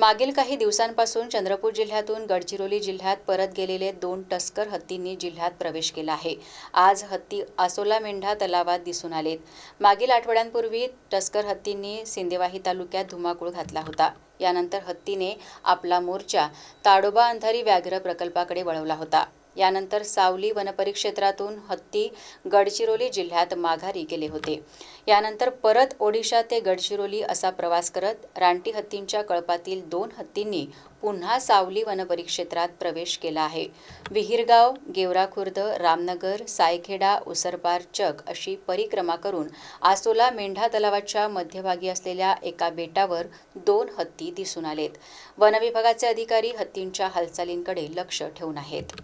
मागील काही दिवसांपासून चंद्रपूर जिल्ह्यातून गडचिरोली जिल्ह्यात परत गेलेले दोन टस्कर हत्तींनी जिल्ह्यात प्रवेश केला आहे. आज हत्ती आसोला मेंढा तलावात दिसून आलेत. मागील आठवड्यांपूर्वी टस्कर हत्तींनी सिंदेवाही तालुक्यात धुमाकूळ घातला होता. यानंतर हत्तीने आपला मोर्चा ताडोबा अंधारी व्याघ्र प्रकल्पाकडे वळवला होता. यानंतर सावली वनपरिक्षेत्रातून हत्ती गडचिरोली जिल्ह्यात माघारी गेले होते. यानंतर परत ओडिशा ते गडचिरोली असा प्रवास करत रानटी हत्तींच्या कळपातील दोन हत्तींनी पुन्हा सावली वनपरिक्षेत्रात प्रवेश केला आहे. विहिरगाव गेवरा खुर्द रामनगर सायखेडा उसरपार चक अशी परिक्रमा करून आसोला मेंढा तलावाच्या मध्यभागी असलेल्या एका बेटावर दोन हत्ती दिसून आलेत. वनविभागाचे अधिकारी हत्तींच्या हालचालींकडे लक्ष ठेवून आहेत.